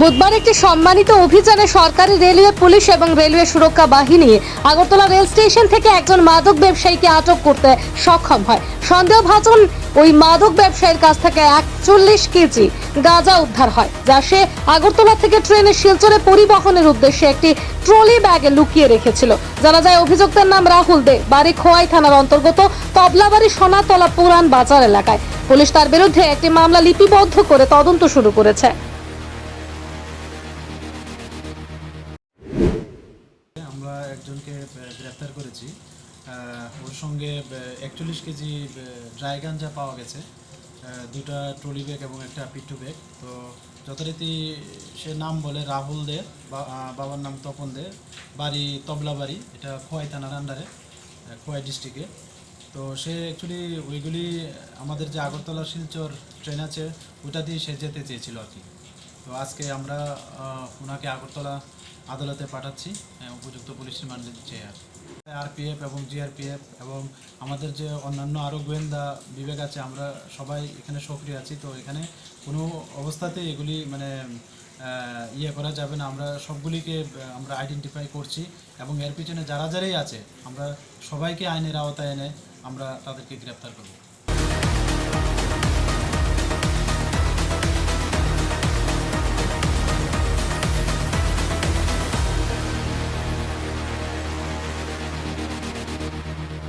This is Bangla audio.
বুধবার একটি সম্মানিত অভিযানে সরকারি রেলওয়ে, পুলিশ এবং রেলওয়ে সুরক্ষা বাহিনী আগরতলা রেল স্টেশন থেকে একজন মাদক ব্যবসায়ীকে আটক করতে সক্ষম হয়। সন্দেহভাজন ওই মাদক ব্যবসায়ীর কাছ থেকে একচল্লিশ কেজি গাঁজা উদ্ধার হয়, যা সে আগরতলা থেকে ট্রেনে শিলচরে পরিবহনের উদ্দেশ্যে একটি ট্রলি ব্যাগে লুকিয়ে রেখেছিল। জানা যায়, অভিযুক্তের নাম রাহুল দে, বাড়ি খোয়াই থানার অন্তর্গত তবলাবাড়ি সোনাতলা পুরান বাজার এলাকায়। পুলিশ তার বিরুদ্ধে একটি মামলা লিপিবদ্ধ করে তদন্ত শুরু করেছে। একজনকে গ্রেপ্তার করেছি। ওর সঙ্গে একচল্লিশ কেজি ড্রাই গাঞ্জা পাওয়া গেছে দুটা ট্রলি ব্যাগ এবং একটা পিট্টু ব্যাগ। তো যথারীতি সে নাম বলে রাহুল দে বাবার নাম তপন দে। বাড়ি তবলা বাড়ি এটা খোয়াই থানার আন্ডারে খোয়াই ডিস্ট্রিক্টে তো সে অ্যাকচুয়ালি ওইগুলি, আমাদের যে আগরতলা শিলচর ট্রেন আছে, ওটা দিয়ে সে যেতে চেয়েছিল আর কি। তো আজকে আমরা ওনাকে আগরতলা আদালতে পাঠাচ্ছি উপযুক্ত পুলিশ রিমান্ড চেয়ে আর। আরপিএফ এবং জিআরপিএফ এবং আমাদের যে অন্যান্য আরও গোয়েন্দা বিভাগ আছে, আমরা সবাই এখানে সক্রিয় আছি, তো এখানে কোনো অবস্থাতে এগুলি মানে ইয়ে করা যাবে না। আমরা সবগুলিকে আমরা আইডেন্টিফাই করছি এবং এর পিছনে যারা যারাই আছে, আমরা সবাইকে আইনের আওতায় এনে আমরা তাদেরকে গ্রেপ্তার করব।